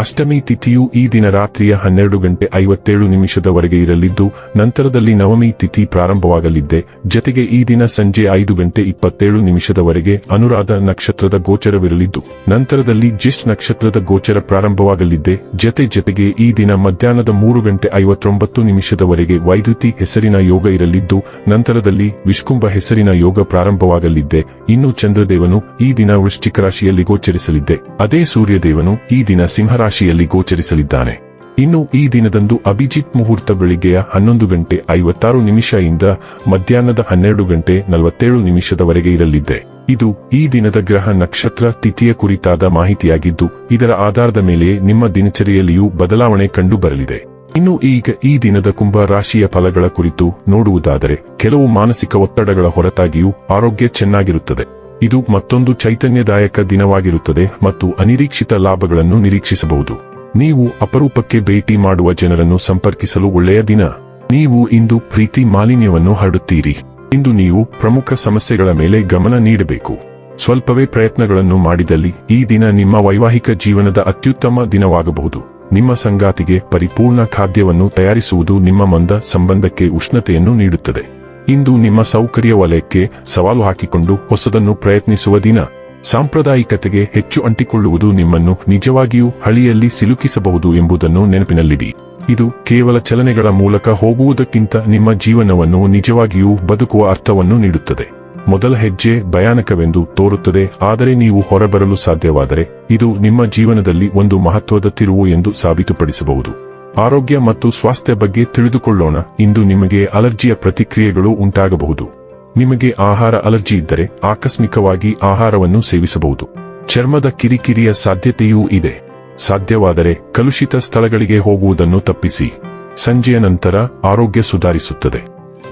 ಅಷ್ಟಮಿ ತಿಥಿಯು ಈ ದಿನ ರಾತ್ರಿಯ ಹನ್ನೆರಡು ಗಂಟೆ ಐವತ್ತೇಳು ನಿಮಿಷದವರೆಗೆ ಇರಲಿದ್ದು, ನಂತರದಲ್ಲಿ ನವಮಿ ತಿಥಿ ಪ್ರಾರಂಭವಾಗಲಿದ್ದೆ. ಜತೆಗೆ ಈ ದಿನ ಸಂಜೆ ಐದು ಗಂಟೆ ಇಪ್ಪತ್ತೇಳು ನಿಮಿಷದವರೆಗೆ ಅನುರಾಧ ನಕ್ಷತ್ರದ ಗೋಚರವಿರಲಿದ್ದು, ನಂತರದಲ್ಲಿ ಜಿಷ್ಠ ನಕ್ಷತ್ರದ ಗೋಚರ ಪ್ರಾರಂಭವಾಗಲಿದ್ದೆ. ಜತೆ ಜತೆಗೆ ಈ ದಿನ ಮಧ್ಯಾಹ್ನದ ಮೂರು ಗಂಟೆ ಐವತ್ತೊಂಬತ್ತು ನಿಮಿಷದವರೆಗೆ ವೈದ್ಯುತಿ ಹೆಸರಿನ ಯೋಗ ಇರಲಿದ್ದು, ನಂತರದಲ್ಲಿ ವಿಷ್ಕುಂಭ ಹೆಸರಿನ ಯೋಗ ಪ್ರಾರಂಭವಾಗಲಿದ್ದೆ. ಇನ್ನು ಚಂದ್ರದೇವನು ಈ ದಿನ ವೃಶ್ಚಿಕ ರಾಶಿಯಲ್ಲಿ ಗೋಚರಿಸಲಿದ್ದೆ. ಅದೇ ಸೂರ್ಯದೇವನು ಈ ದಿನ ಸಿಂಹರಾಶಿಯಲ್ಲಿ ಗೋಚರಿಸಲಿದ್ದಾನೆ. ಇನ್ನು ಈ ದಿನದಂದು ಅಭಿಜಿತ್ ಮುಹೂರ್ತ ಬೆಳಿಗ್ಗೆಯ ಹನ್ನೊಂದು ಗಂಟೆ ಐವತ್ತಾರು ನಿಮಿಷದಿಂದ ಮಧ್ಯಾಹ್ನದ ಹನ್ನೆರಡು ಗಂಟೆ ನಲವತ್ತೇಳು ನಿಮಿಷದವರೆಗೆ ಇರಲಿದೆ. ಇದು ಈ ದಿನದ ಗ್ರಹ ನಕ್ಷತ್ರ ತಿಥಿಯ ಕುರಿತಾದ ಮಾಹಿತಿಯಾಗಿದ್ದು, ಇದರ ಆಧಾರದ ಮೇಲೆ ನಿಮ್ಮ ದಿನಚರಿಯಲ್ಲಿಯೂ ಬದಲಾವಣೆ ಕಂಡು ಬರಲಿದೆ ಇನ್ನು ಈಗ ಈ ದಿನದ ಕುಂಭ ರಾಶಿಯ ಫಲಗಳ ಕುರಿತು ನೋಡುವುದಾದರೆ, ಕೆಲವು ಮಾನಸಿಕ ಒತ್ತಡಗಳ ಹೊರತಾಗಿಯೂ ಆರೋಗ್ಯ ಚೆನ್ನಾಗಿರುತ್ತದೆ. ಇದು ಮತ್ತೊಂದು ಚೈತನ್ಯದಾಯಕ ದಿನವಾಗಿರುತ್ತದೆ ಮತ್ತು ಅನಿರೀಕ್ಷಿತ ಲಾಭಗಳನ್ನು ನಿರೀಕ್ಷಿಸಬಹುದು. ನೀವು ಅಪರೂಪಕ್ಕೆ ಭೇಟಿ ಮಾಡುವ ಜನರನ್ನು ಸಂಪರ್ಕಿಸಲು ಒಳ್ಳೆಯ ದಿನ. ನೀವು ಇಂದು ಪ್ರೀತಿ ಮಾಲಿನ್ಯವನ್ನು ಹರಡುತ್ತೀರಿ. ಇಂದು ನೀವು ಪ್ರಮುಖ ಸಮಸ್ಯೆಗಳ ಮೇಲೆ ಗಮನ ನೀಡಬೇಕು. ಸ್ವಲ್ಪವೇ ಪ್ರಯತ್ನಗಳನ್ನು ಮಾಡಿದಲ್ಲಿ ಈ ದಿನ ನಿಮ್ಮ ವೈವಾಹಿಕ ಜೀವನದ ಅತ್ಯುತ್ತಮ ದಿನವಾಗಬಹುದು. ನಿಮ್ಮ ಸಂಗಾತಿಗೆ ಪರಿಪೂರ್ಣ ಖಾದ್ಯವನ್ನು ತಯಾರಿಸುವುದು ನಿಮ್ಮ ಮಂದ ಸಂಬಂಧಕ್ಕೆ ಉಷ್ಣತೆಯನ್ನು ನೀಡುತ್ತದೆ. ಇಂದು ನಿಮ್ಮ ಸೌಕರ್ಯ ವಲಯಕ್ಕೆ ಸವಾಲು ಹಾಕಿಕೊಂಡು ಹೊಸದನ್ನು ಪ್ರಯತ್ನಿಸುವ ದಿನ. ಸಾಂಪ್ರದಾಯಿಕತೆಗೆ ಹೆಚ್ಚು ಅಂಟಿಕೊಳ್ಳುವುದು ನಿಮ್ಮನ್ನು ನಿಜವಾಗಿಯೂ ಹಳಿಯಲ್ಲಿ ಸಿಲುಕಿಸಬಹುದು ಎಂಬುದನ್ನು ನೆನಪಿನಲ್ಲಿಡಿ. ಇದು ಕೇವಲ ಚಲನೆಗಳ ಮೂಲಕ ಹೋಗುವುದಕ್ಕಿಂತ ನಿಮ್ಮ ಜೀವನವನ್ನು ನಿಜವಾಗಿಯೂ ಬದುಕುವ ಅರ್ಥವನ್ನು ನೀಡುತ್ತದೆ. ಮೊದಲ ಹೆಜ್ಜೆ ಭಯಾನಕವೆಂದು ತೋರುತ್ತದೆ, ಆದರೆ ನೀವು ಹೊರಬರಲು ಸಾಧ್ಯವಾದರೆ ಇದು ನಿಮ್ಮ ಜೀವನದಲ್ಲಿ ಒಂದು ಮಹತ್ವದ ತಿರುವು ಎಂದು ಸಾಬೀತುಪಡಿಸಬಹುದು. ಆರೋಗ್ಯ ಮತ್ತು ಸ್ವಾಸ್ಥ್ಯ ಬಗ್ಗೆ ತಿಳಿದುಕೊಳ್ಳೋಣ. ಇಂದು ನಿಮಗೆ ಅಲರ್ಜಿಯ ಪ್ರತಿಕ್ರಿಯೆಗಳು ಉಂಟಾಗಬಹುದು. ನಿಮಗೆ ಆಹಾರ ಅಲರ್ಜಿ ಇದ್ದರೆ ಆಕಸ್ಮಿಕವಾಗಿ ಆಹಾರವನ್ನು ಸೇವಿಸಬಹುದು. ಚರ್ಮದ ಕಿರಿಕಿರಿಯ ಸಾಧ್ಯತೆಯೂ ಇದೆ. ಸಾಧ್ಯವಾದರೆ ಕಲುಷಿತ ಸ್ಥಳಗಳಿಗೆ ಹೋಗುವುದನ್ನು ತಪ್ಪಿಸಿ. ಸಂಜೆಯ ನಂತರ ಆರೋಗ್ಯ ಸುಧಾರಿಸುತ್ತದೆ.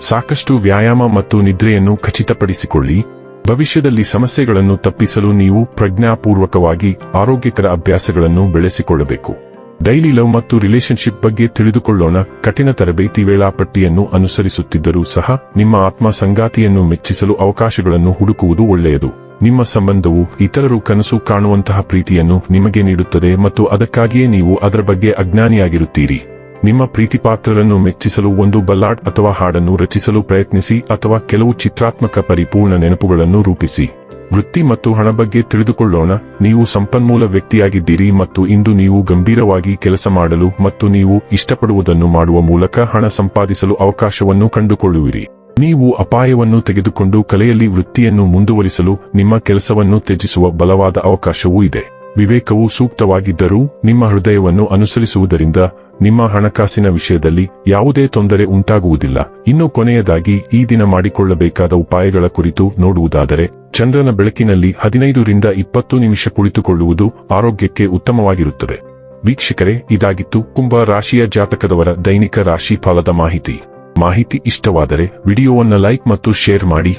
ಸಾಕಷ್ಟು ವ್ಯಾಯಾಮ ಮತ್ತು ನಿದ್ರೆಯನ್ನು ಖಚಿತಪಡಿಸಿಕೊಳ್ಳಿ. ಭವಿಷ್ಯದಲ್ಲಿ ಸಮಸ್ಯೆಗಳನ್ನು ತಪ್ಪಿಸಲು ನೀವು ಪ್ರಜ್ಞಾಪೂರ್ವಕವಾಗಿ ಆರೋಗ್ಯಕರ ಅಭ್ಯಾಸಗಳನ್ನು ಬೆಳೆಸಿಕೊಳ್ಳಬೇಕು. ಡೈಲಿ ಲವ್ ಮತ್ತು ರಿಲೇಶನ್ಶಿಪ್ ಬಗ್ಗೆ ತಿಳಿದುಕೊಳ್ಳೋಣ. ಕಠಿಣ ತರಬೇತಿ ವೇಳಾಪಟ್ಟಿಯನ್ನು ಅನುಸರಿಸುತ್ತಿದ್ದರೂ ಸಹ, ನಿಮ್ಮ ಆತ್ಮ ಸಂಗಾತಿಯನ್ನು ಮೆಚ್ಚಿಸಲು ಅವಕಾಶಗಳನ್ನು ಹುಡುಕುವುದು ಒಳ್ಳೆಯದು. ನಿಮ್ಮ ಸಂಬಂಧವು ಇತರರು ಕನಸು ಕಾಣುವಂತಹ ಪ್ರೀತಿಯನ್ನು ನಿಮಗೆ ನೀಡುತ್ತದೆ ಮತ್ತು ಅದಕ್ಕಾಗಿಯೇ ನೀವು ಅದರ ಬಗ್ಗೆ ಅಜ್ಞಾನಿಯಾಗಿರುತ್ತೀರಿ. ನಿಮ್ಮ ಪ್ರೀತಿಪಾತ್ರರನ್ನು ಮೆಚ್ಚಿಸಲು ಒಂದು ಬಲ್ಲಾಡ್ ಅಥವಾ ಹಾಡನ್ನು ರಚಿಸಲು ಪ್ರಯತ್ನಿಸಿ ಅಥವಾ ಕೆಲವು ಚಿತ್ರಾತ್ಮಕ ಪರಿಪೂರ್ಣ ನೆನಪುಗಳನ್ನು ರೂಪಿಸಿ. ವೃತ್ತಿ ಮತ್ತು ಹಣ ಬಗ್ಗೆ ತಿಳಿದುಕೊಳ್ಳೋಣ. ನೀವು ಸಂಪನ್ಮೂಲ ವ್ಯಕ್ತಿಯಾಗಿದ್ದೀರಿ ಮತ್ತು ಇಂದು ನೀವು ಗಂಭೀರವಾಗಿ ಕೆಲಸ ಮಾಡಲು ಮತ್ತು ನೀವು ಇಷ್ಟಪಡುವುದನ್ನು ಮಾಡುವ ಮೂಲಕ ಹಣ ಸಂಪಾದಿಸಲು ಅವಕಾಶವನ್ನು ಕಂಡುಕೊಳ್ಳುವಿರಿ. ನೀವು ಅಪಾಯವನ್ನು ತೆಗೆದುಕೊಂಡು ಕಲೆಯಲ್ಲಿ ವೃತ್ತಿಯನ್ನು ಮುಂದುವರಿಸಲು ನಿಮ್ಮ ಕೆಲಸವನ್ನು ತ್ಯಜಿಸುವ ಬಲವಾದ ಅವಕಾಶವೂ ಇದೆ. ವಿವೇಕವು ಸೂಕ್ತವಾಗಿದ್ದರೂ ನಿಮ್ಮ ಹೃದಯವನ್ನು ಅನುಸರಿಸುವುದರಿಂದ ನಿಮ್ಮ ಹಣಕಾಸಿನ ವಿಷಯದಲ್ಲಿ ಯಾವುದೇ ತೊಂದರೆ ಉಂಟಾಗುವುದಿಲ್ಲ. ಇನ್ನು ಕೊನೆಯದಾಗಿ ಈ ದಿನ ಮಾಡಿಕೊಳ್ಳಬೇಕಾದ ಉಪಾಯಗಳ ಕುರಿತು ನೋಡುವುದಾದರೆ, ಚಂದ್ರನ ಬೆಳಕಿನಲ್ಲಿ ಹದಿನೈದರಿಂದ ಇಪ್ಪತ್ತು ನಿಮಿಷ ಕುಳಿತುಕೊಳ್ಳುವುದು ಆರೋಗ್ಯಕ್ಕೆ ಉತ್ತಮವಾಗಿರುತ್ತದೆ. ವೀಕ್ಷಕರೇ, ಇದಾಗಿತ್ತು ಕುಂಭ ರಾಶಿಯ ಜಾತಕದವರ ದೈನಿಕ ರಾಶಿ ಫಲದ ಮಾಹಿತಿ. ಮಾಹಿತಿ ಇಷ್ಟವಾದರೆ ವಿಡಿಯೋವನ್ನು ಲೈಕ್ ಮತ್ತು ಶೇರ್ ಮಾಡಿ.